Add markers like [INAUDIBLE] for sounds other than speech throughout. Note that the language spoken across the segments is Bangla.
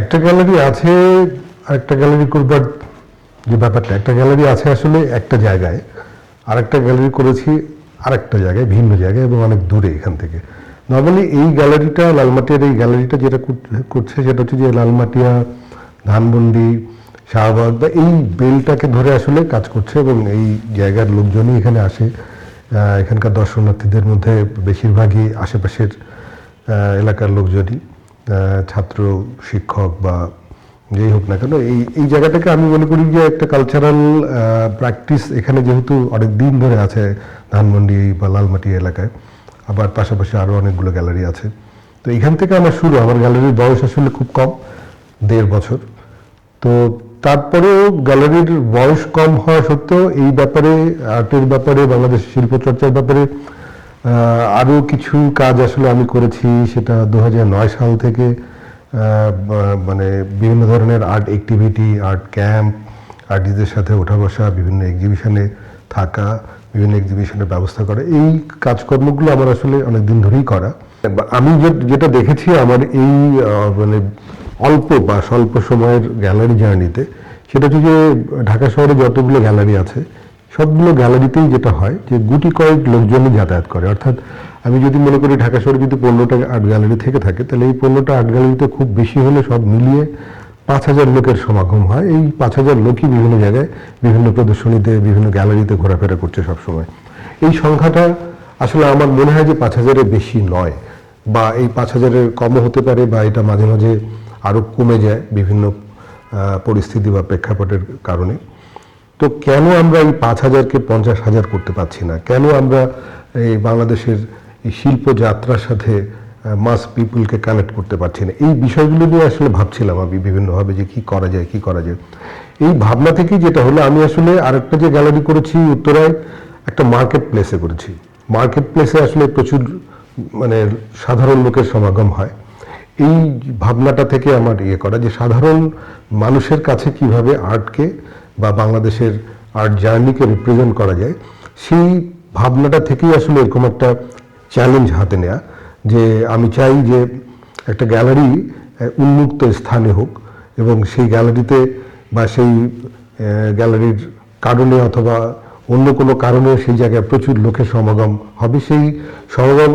একটা গ্যালারি আছে, আরেকটা গ্যালারি করবার যে ব্যাপারটা, একটা গ্যালারি আছে আসলে একটা জায়গায়, আরেকটা গ্যালারি করেছি আরেকটা জায়গায়, ভিন্ন জায়গায় এবং অনেক দূরে এখান থেকে। নর্মালি এই গ্যালারিটা লালমাটিয়ার এই গ্যালারিটা যেটা করছে সেটা হচ্ছে যে লালমাটিয়া, ধানমন্ডি, শাহবাগ, বা এই বেলটাকে ধরে আসলে কাজ করছে এবং এই জায়গার লোকজনই এখানে আসে। এখানকার দর্শনার্থীদের মধ্যে বেশিরভাগই আশেপাশের এলাকার লোকজনই। ছাত্র, শিক্ষক বা যেই হোক না কেন, এই এই জায়গাটাকে আমি মনে করি যে একটা কালচারাল প্র্যাকটিস এখানে যেহেতু অনেক দিন ধরে আছে ধানমন্ডি বা লালমাটি এলাকায়, আবার পাশাপাশি আরও অনেকগুলো গ্যালারি আছে। তো এখান থেকে আমার শুরু, আমার গ্যালারির বয়স আসলে খুব কম, দেড় বছর। তো তারপরেও গ্যালারির বয়স কম হওয়া সত্ত্বেও এই ব্যাপারে আর্টের ব্যাপারে বাংলাদেশ শিল্পচর্চার ব্যাপারে আরও কিছু কাজ আসলে আমি করেছি, সেটা দু সাল থেকে মানে বিভিন্ন ধরনের আর্ট অ্যাক্টিভিটি আর্ট ক্যাম্প আর্টিস্টদের সাথে ওঠা বসা, বিভিন্ন এক্সিবিশনে থাকা, বিভিন্ন এক্সিবিশনের ব্যবস্থা করা। এই কাজকর্মগুলো আমার আসলে অনেক দিন ধরেই করা। আমি যেটা দেখেছি আমার এই মানে অল্প বা স্বল্প সময়ের গ্যালারি জার্নিতে সেটা হচ্ছে যে ঢাকা শহরে যতগুলো গ্যালারি আছে সবগুলো গ্যালারিতেই যেটা হয় যে গুটি কয়েক লোকজনই যাতায়াত করে। অর্থাৎ আমি যদি মনে করি ঢাকা শহরে যদি পনেরোটা আর্ট গ্যালারি থেকে থাকে, তাহলে এই পনেরোটা আর্ট গ্যালারিতে খুব বেশি হলে সব মিলিয়ে পাঁচ হাজার লোকের সমাগম হয়। এই পাঁচ হাজার লোকই বিভিন্ন জায়গায় বিভিন্ন প্রদর্শনীতে, বিভিন্ন গ্যালারিতে ঘোরাফেরা করছে সবসময়। এই সংখ্যাটা আসলে আমার মনে হয় যে পাঁচ হাজারের বেশি নয় বা এই পাঁচ হাজারের কমও হতে পারে বা এটা মাঝে মাঝে আরও কমে যায় বিভিন্ন পরিস্থিতি বা প্রেক্ষাপটের কারণে। তো কেন আমরা এই পাঁচ হাজারকে পঞ্চাশ হাজার করতে পারছি না? কেন আমরা এই বাংলাদেশের এই শিল্প যাত্রার সাথে মাস পিপুলকে কানেক্ট করতে পারছি না? এই বিষয়গুলো নিয়ে আসলে ভাবছিলাম আমি বিভিন্নভাবে যে কি করা যায়, কি করা যায়। এই ভাবনা থেকেই যেটা হলো, আমি আসলে আরেকটা যে গ্যালারি করেছি উত্তরায়, একটা মার্কেট প্লেসে করেছি। মার্কেট প্লেসে আসলে প্রচুর মানে সাধারণ লোকের সমাগম হয়। এই ভাবনাটা থেকে আমার ইয়ে করা যে সাধারণ মানুষের কাছে কীভাবে আর্টকে বাংলাদেশের আর্ট জার্নিকে রিপ্রেজেন্ট করা যায়, সেই ভাবনাটা থেকেই আসলে এরকম একটা চ্যালেঞ্জ হাতে নেয়া যে আমি চাই যে একটা গ্যালারি উন্মুক্ত স্থানে হোক এবং সেই গ্যালারিতে বা সেই গ্যালারির কারণে অথবা অন্য কোনো কারণে সেই জায়গায় প্রচুর লোকের সমাগম হবে। সেই সমাগম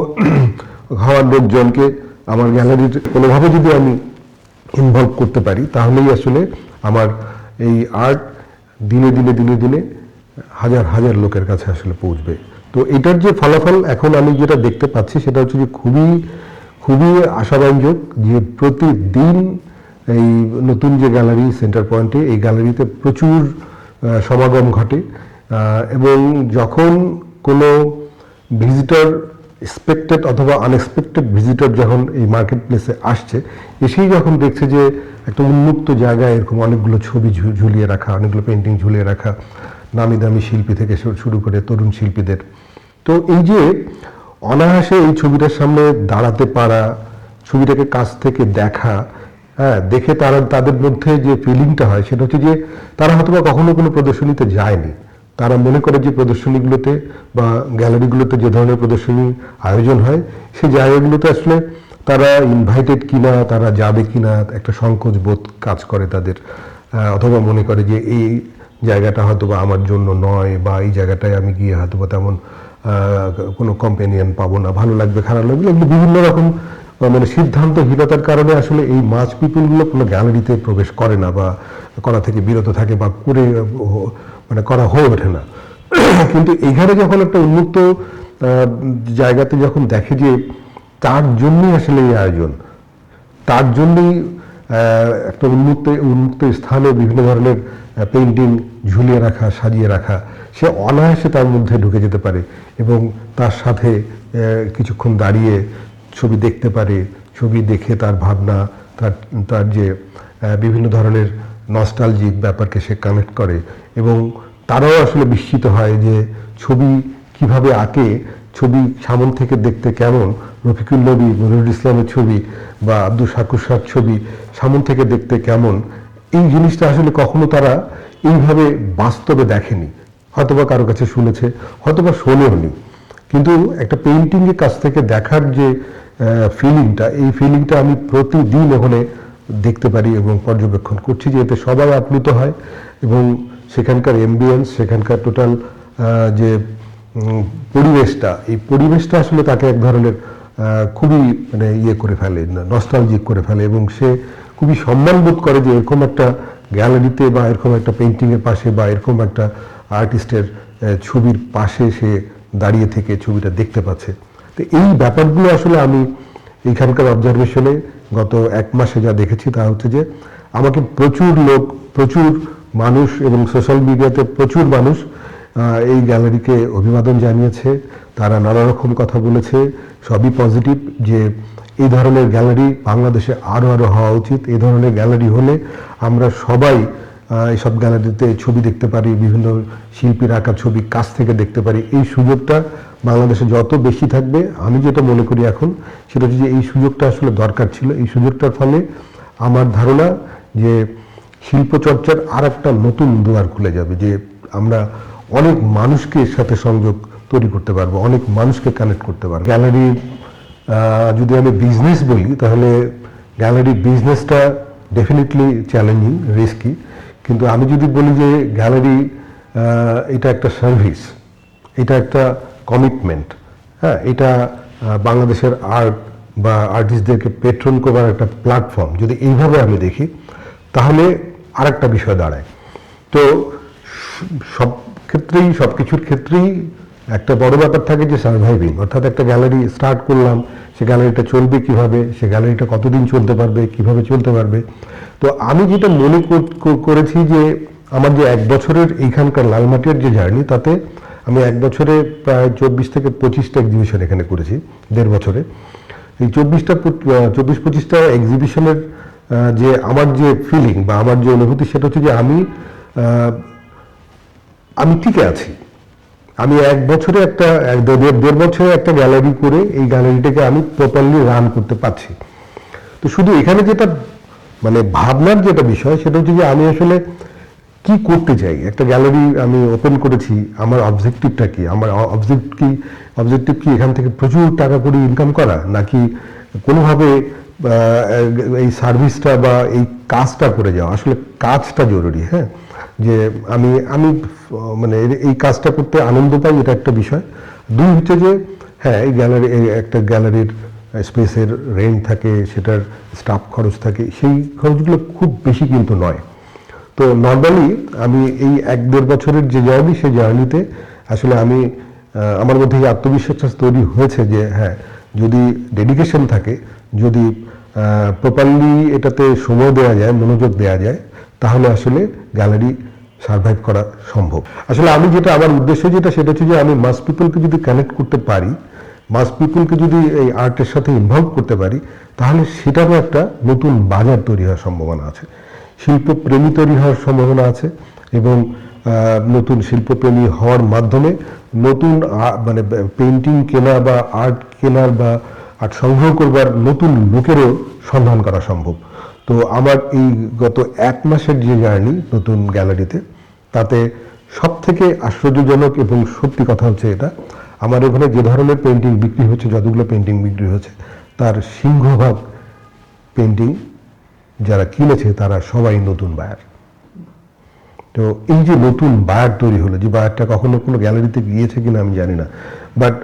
[CLEARS THROAT] হওয়ার লোকজনকে আমার গ্যালারির কোনোভাবে যদি আমি ইনভলভ করতে পারি, তাহলেই আসলে আমার এই আর্ট দিনে দিনে দিনে দিনে হাজার হাজার লোকের কাছে আসলে পৌঁছবে। তো এটার যে ফলাফল এখন আমি যেটা দেখতে পাচ্ছি সেটা হচ্ছে যে খুবই খুবই আশাব্যঞ্জক যে প্রতিদিন এই নতুন যে গ্যালারি সেন্টার পয়েন্টে, এই গ্যালারিতে প্রচুর সমাগম ঘটে। এবং যখন কোনো ভিজিটর এক্সপেক্টেড অথবা আনএক্সপেক্টেড ভিজিটর যখন এই মার্কেট প্লেসে আসছে, এসেই যখন দেখছে যে একটা উন্মুক্ত জায়গায় এরকম অনেকগুলো ছবি ঝুলিয়ে রাখা, অনেকগুলো পেন্টিং ঝুলিয়ে রাখা, নামি দামি শিল্পী থেকে শুরু করে তরুণ শিল্পীদের। তো এই যে অনায়াসে এই ছবিটার সামনে দাঁড়াতে পারা, ছবিটাকে কাছ থেকে দেখা হ্যাঁ দেখে তারা, তাদের মধ্যে যে ফিলিংটা হয়, সেটা হচ্ছে যে তারা হয়তো কখনো কোনো প্রদর্শনীতে যায়নি। তারা মনে করে যে প্রদর্শনীগুলোতে বা গ্যালারিগুলোতে যে ধরনের প্রদর্শনী আয়োজন হয়, সেই জায়গাগুলোতে আসলে তারা ইনভাইটেড কিনা, তারা যাবে কিনা, একটা সংকোচ বোধ কাজ করে তাদের। অথবা মনে করে যে এই জায়গাটা হয়তো বা আমার জন্য নয় বা এই জায়গাটায় আমি গিয়ে হয়তো বা তেমন কোনো কম্পেনিয়ান পাবো না, ভালো লাগবে, খারাপ লাগবে, এগুলো বিভিন্ন রকম মানে সিদ্ধান্তহীনতার কারণে আসলে এই মাছ পিপুলগুলো কোনো গ্যালারিতে প্রবেশ করে না বা করা থেকে বিরত থাকে বা করে মানে করা হয়ে ওঠে না। কিন্তু এইখানে যখন একটা উন্মুক্ত জায়গাতে যখন দেখে যে তার জন্যই আসলে এই আয়োজন, তার জন্যই একটা উন্মুক্ত উন্মুক্ত স্থানে বিভিন্ন ধরনের পেন্টিং ঝুলিয়ে রাখা, সাজিয়ে রাখা, সে অনায়াসে তার মধ্যে ঢুকে যেতে পারে এবং তার সাথে কিছুক্ষণ দাঁড়িয়ে ছবি দেখতে পারে, ছবি দেখে তার ভাবনা, তার তার যে বিভিন্ন ধরনের নস্টালজিক ব্যাপারকে সে কানেক্ট করে এবং তারাও আসলে বিস্মিত হয় যে ছবি কীভাবে আঁকে, ছবি সামন থেকে দেখতে কেমন, রফিকুল নবী মনিরুল ইসলামের ছবি বা আব্দুল শাহর ছবি সামন থেকে দেখতে কেমন, এই জিনিসটা আসলে কখনো তারা এইভাবে বাস্তবে দেখেনি। হয়তোবা কারও কাছে শুনেছে, হয়তোবা শোনেওনি। কিন্তু একটা পেন্টিংয়ের কাছ থেকে দেখার যে ফিলিংটা এই ফিলিংটা আমি প্রতিদিন ওখানে দেখতে পারি এবং পর্যবেক্ষণ করছি যে এতে সবাই আপ্লুত হয় এবং সেখানকার এমবিয়েন্স সেখানকার টোটাল যে পরিবেশটা, এই পরিবেশটা আসলে তাকে এক ধরনের খুবই মানে ইয়ে করে ফেলে নস্টালজিক করে ফেলে এবং সে খুবই সম্মানবোধ করে যে এরকম একটা গ্যালারিতে বা এরকম একটা পেন্টিংয়ের পাশে বা এরকম একটা আর্টিস্টের ছবির পাশে সে দাঁড়িয়ে থেকে ছবিটা দেখতে পাচ্ছে। তো এই ব্যাপারগুলো আসলে আমি এইখানকার অবজারভেশনে গত এক মাসে যা দেখেছি তা হচ্ছে যে আমাকে প্রচুর লোক, প্রচুর মানুষ এবং সোশ্যাল মিডিয়াতে প্রচুর মানুষ এই গ্যালারিকে অভিবাদন জানিয়েছে। তারা নানা রকম কথা বলেছে। সবই পজিটিভ যে এই ধরনের গ্যালারি বাংলাদেশে আরও আরও হওয়া উচিত। এই ধরনের গ্যালারি হলে আমরা সবাই এইসব গ্যালারিতে ছবি দেখতে পারি, বিভিন্ন শিল্পীর আঁকা ছবি কাছ থেকে দেখতে পারি। এই সুযোগটা বাংলাদেশে যত বেশি থাকবে, আমি যেটা মনে করি এখন, সেটা হচ্ছে যে এই সুযোগটা আসলে দরকার ছিল। এই সুযোগটার ফলে আমার ধারণা যে শিল্পচর্চার আর একটা নতুন দুয়ার খুলে যাবে, যে আমরা অনেক মানুষকে এর সাথে সংযোগ তৈরি করতে পারব, অনেক মানুষকে কানেক্ট করতে পারব। গ্যালারি যদি আমি বিজনেস বলি, তাহলে গ্যালারি বিজনেসটা ডেফিনেটলি চ্যালেঞ্জিং রিস্কি কিন্তু আমি যদি বলি যে গ্যালারি এটা একটা সার্ভিস এটা একটা কমিটমেন্ট হ্যাঁ এটা বাংলাদেশের আর্ট বা আর্টিস্টদেরকে পেট্রন করার একটা প্ল্যাটফর্ম যদি এইভাবে আমি দেখি, তাহলে আর একটা বিষয় দাঁড়ায়। তো সব ক্ষেত্রেই, সব কিছুর ক্ষেত্রেই একটা বড় ব্যাপার থাকে যে সার্ভাইভিং অর্থাৎ একটা গ্যালারি স্টার্ট করলাম, সে গ্যালারিটা চলবে কীভাবে, সে গ্যালারিটা কতদিন চলতে পারবে, কীভাবে চলতে পারবে? তো আমি যেটা মনে কর- কর- করেছি যে আমার যে এক বছরের এইখানকার লালমাটিয়ার যে জার্নি, তাতে আমি এক বছরে প্রায় চব্বিশ থেকে পঁচিশটা এক্সিবিশন এখানে করেছি, দেড় বছরে। এই চব্বিশটা চব্বিশ পঁচিশটা এক্সিবিশনের যে আমার যে ফিলিং বা আমার যে অনুভূতি, সেটা হচ্ছে যে আমি আমি টিকে আছি। আমি এক বছরে একটা, এক দেড় দেড় বছরে একটা গ্যালারি করে এই গ্যালারিটাকে আমি প্রপারলি রান করতে পারছি। তো শুধু এখানে যেটা মানে ভাবনার যেটা বিষয়, সেটা হচ্ছে যে আমি আসলে কি করতে চাই? একটা গ্যালারি আমি ওপেন করেছি, আমার অবজেক্টিভটা কি? আমার অবজেক্ট কি অবজেক্টিভ কি এখান থেকে প্রচুর টাকা করে ইনকাম করা? নাকি কোনোভাবে এই সার্ভিসটা বা এই কাজটা করে যাওয়া? আসলে কাজটা জরুরি হ্যাঁ? যে আমি আমি মানে এই কাজটা করতে আনন্দ পাই, এটা একটা বিষয়। দুই হচ্ছে যে হ্যাঁ এই গ্যালারি একটা গ্যালারির স্পেসের রেন্ট থাকে, সেটার স্টাফ খরচ থাকে, সেই খরচগুলো খুব বেশি কিন্তু নয়। তো নর্মালি আমি এই এক দেড় বছরের যে জার্নি সেই জার্নিতে আসলে আমি আমার মধ্যে এই আত্মবিশ্বাস তৈরি হয়েছে যে হ্যাঁ যদি ডেডিকেশন থাকে, যদি প্রপারলি এটাতে সময় দেওয়া যায়, মনোযোগ দেওয়া যায়, তাহলে আসলে গ্যালারি সার্ভাইভ করা সম্ভব। আসলে আমি যেটা, আমার উদ্দেশ্য যেটা, সেটা হচ্ছে যে আমি মাস পিপলকে যদি কানেক্ট করতে পারি মাস পিপলকে যদি এই আর্টের সাথে ইনভলভ করতে পারি, তাহলে সেটারও একটা নতুন বাজার তৈরি হওয়ার সম্ভাবনা আছে। শিল্পপ্রেমী তৈরি হওয়ার সম্ভাবনা আছে এবং নতুন শিল্পপ্রেমী হওয়ার মাধ্যমে নতুন মানে পেন্টিং কেনা বা আর্ট কেনার বা আর্ট সংগ্রহ করবার নতুন লোকেরও সন্ধান করা সম্ভব। তো আমার এই গত এক মাসের যে জার্নি নতুন গ্যালারিতে তাতে সব থেকে আশ্চর্যজনক এবং সত্যি কথা হচ্ছে এটা আমার ওখানে যে ধরনের পেন্টিং বিক্রি হচ্ছে, যতগুলো পেন্টিং বিক্রি হচ্ছে, তার সিংহভাগ পেন্টিং যারা কিনেছে, তারা সবাই নতুন বায়ার তো এই যে নতুন বায়ার তৈরি হলো, যে বায়ারটা কখনো কোনো গ্যালারিতে গিয়েছে কিনা আমি জানি না। বাট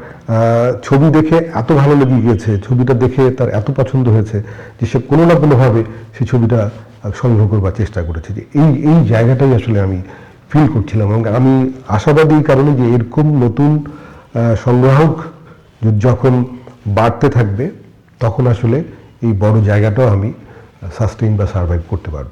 ছবি দেখে এত ভালো লেগে গিয়েছে, ছবিটা দেখে তার এত পছন্দ হয়েছে, যে সে কোনো না কোনোভাবে সে ছবিটা সংগ্রহ করবার চেষ্টা করেছে। যে এই এই জায়গাটাই আসলে আমি ফিল করছিলাম এবং আমি আশাবাদী কারণে যে এরকম নতুন সংগ্রাহক যখন বাড়তে থাকবে, তখন আসলে এই বড় জায়গাটাও আমি সাস্টেইন বা সার্ভাইভ করতে পারব।